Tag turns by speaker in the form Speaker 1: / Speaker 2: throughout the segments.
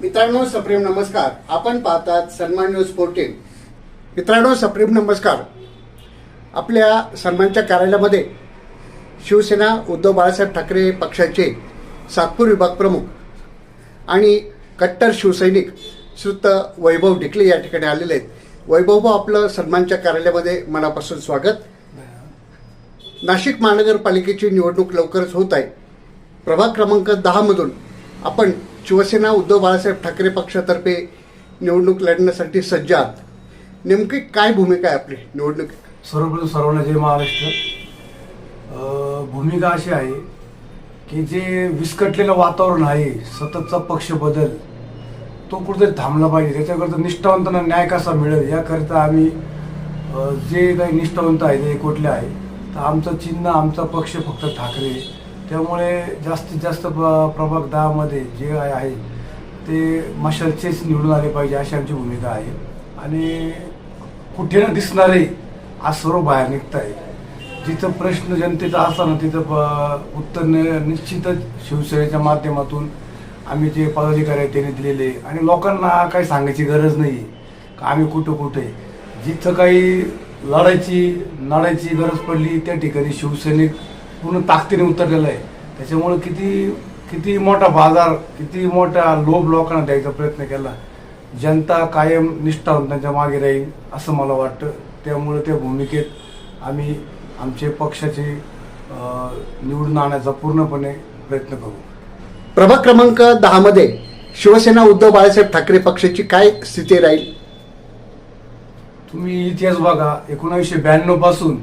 Speaker 1: मित्रांनो सप्रेम नमस्कार. आपण पाहतात सन्मान न्यूज फोर्टीन मित्रांनो सप्रेम नमस्कार. आपल्या सन्मानच्या कार्यालयामध्ये शिवसेना उद्धव बाळासाहेब ठाकरे पक्षाचे सातपूर विभाग प्रमुख आणि कट्टर शिवसैनिक श्रुत वैभव ढिकले या ठिकाणी आलेले आहेत. वैभव आपलं सन्मानच्या कार्यालयामध्ये मनापासून स्वागत. नाशिक महानगरपालिकेची निवडणूक लवकरच होत आहे. प्रभाग क्रमांक दहामधून आपण शिवसेना उद्धव बाळासाहेब ठाकरे पक्षातर्फे निवडणूक लढण्यासाठी सज्ज आहात नेमकी काय भूमिका आहे आपली निवडणूक?
Speaker 2: सर्वप्रथम सर्वांना जय महाराष्ट्र. भूमिका अशी आहे की जे विस्कटलेलं वातावरण आहे सततचा पक्ष बदल तो कुठेतरी थांबला पाहिजे. त्याच्याकरता निष्ठावंतांना न्याय कसा मिळेल याकरिता आम्ही जे काही निष्ठावंत आहे ते कुठले आहे तर आमचं चिन्ह आमचा पक्ष फक्त ठाकरे त्यामुळे जास्तीत जास्त प प्रभाग दहामध्ये जे काय आहे ते मशालचेच निवडून आले पाहिजे अशी आमची भूमिका आहे. आणि कुठे न दिसणारे आज सर्व बाहेर निघत आहे. जिथं प्रश्न जनतेचा असताना तिथं प- उत्तर निश्चितच शिवसेनेच्या माध्यमातून आम्ही जे पदाधिकारी आहेत त्यांनी दिलेले आणि लोकांना काही सांगायची गरज नाही का आम्ही कुठं कुठे जिथं काही लढायची लढायची गरज पडली त्या ठिकाणी शिवसैनिक पूर्ण ताकदीने उतरलेला आहे. त्याच्यामुळे किती किती मोठा बाजार किती मोठा लोभ लोकांना द्यायचा प्रयत्न केला जनता कायम निष्ठावंतांच्या मागे राहील असं मला वाटतं. त्यामुळे त्या भूमिकेत आम्ही आमचे पक्षाचे निवडून आणण्याचा पूर्णपणे प्रयत्न करू.
Speaker 1: प्रभाग क्रमांक दहामध्ये शिवसेना उद्धव बाळासाहेब ठाकरे पक्षाची काय स्थिती राहील?
Speaker 2: तुम्ही इतिहास बघा एकोणीसशे ब्याण्णवपासून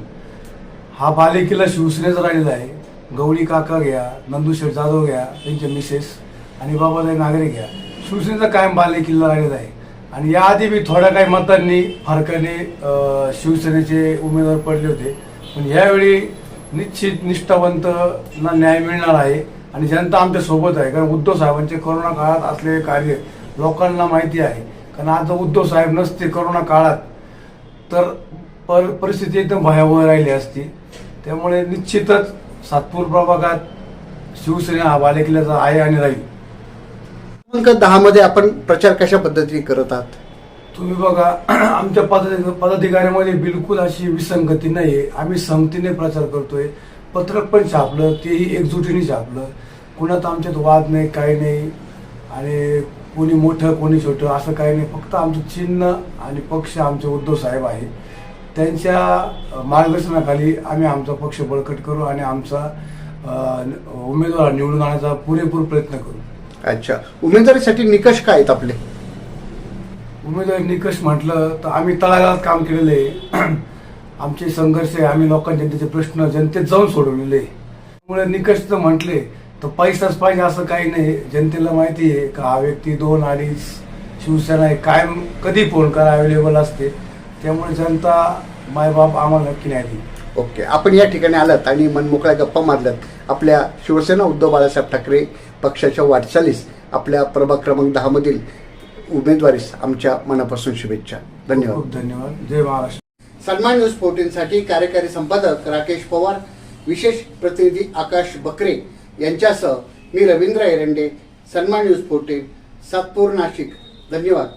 Speaker 2: हा बालेकिल्ला शिवसेनेचा राहिलेला आहे. गवळी काका घ्या नंदुशेठ जाधव घ्या त्यांचे मिसेस आणि बाबासाहेब नागरे घ्या. शिवसेनेचा कायम बालेकिल्ला राहिलेला आहे. आणि याआधी मी थोड्या काही मतांनी फरकाने शिवसेनेचे उमेदवार पडले होते. पण यावेळी निश्चित निष्ठावंतना न्याय मिळणार आहे आणि जनता आमच्यासोबत आहे. कारण उद्धव साहेबांचे करोना काळात असलेले कार्य लोकांना माहिती आहे. कारण आज उद्धव साहेब नसते करोना काळात. तर पर परिस्थिती एकदम भयावह राहिली असती. त्यामुळे निश्चितच सातपूर प्रभागात शिवसेना हा बालेकिल्ल्याचा आहे आणि राहील.
Speaker 1: क्रमांक दहामध्ये आपण प्रचार कशा पद्धतीने करत आहात?
Speaker 2: तुम्ही बघा आमच्या पदाधिक पदाधिकाऱ्यामध्ये बिलकुल अशी विसंगती नाही आहे आम्ही संगतीने प्रचार करतोय. पत्रक पण छापलं तेही एकजुटीने छापलं. कुणात आमच्यात वाद नाही काही नाही. आणि कोणी मोठं कोणी छोटं असं काही नाही. फक्त आमचं चिन्ह आणि पक्ष आमचे उद्धव साहेब आहे. त्यांच्या मार्गदर्शनाखाली आम्ही आमचा पक्ष बळकट करू आणि आमचा उमेदवार निवडून आणण्याचा पुरेपूर प्रयत्न करू.
Speaker 1: अच्छा. उमेदवारीसाठी निकष काय आहेत आपले?
Speaker 2: उमेदवारी निकष म्हटलं तर आम्ही तळागाळात काम केलेलं आहे. आमचे संघर्ष आहे आम्ही लोकांचे जनतेचे प्रश्न जनतेत जाऊन सोडवलेले. त्यामुळे निकष जर म्हटले तर पैसाच पाहिजे असं काही नाही. जनतेला माहिती आहे का हा व्यक्ती दोन अडीच शिवसेना आहे कायम कधी फोन करा अवेलेबल असते. त्यामुळे जनता मायबाप आम्हाला नक्की न्याय देईल
Speaker 1: ओके आपण या ठिकाणी आलात आणि मनमोकळ्या गप्पा मारल्यात. आपल्या शिवसेना उद्धव बाळासाहेब ठाकरे पक्षाच्या वाटचालीस आपल्या प्रभाग क्रमांक दहामधील उमेदवारीस आमच्या मनापासून शुभेच्छा. धन्यवाद.
Speaker 2: खूप धन्यवाद. जय महाराष्ट्र.
Speaker 1: सन्मान न्यूज फोर्टीनसाठी कार्यकारी संपादक राकेश पवार विशेष प्रतिनिधी आकाश बकरे यांच्यासह मी रवींद्र एरंडे सन्मान न्यूज फोर्टीन सातपूर नाशिक. धन्यवाद.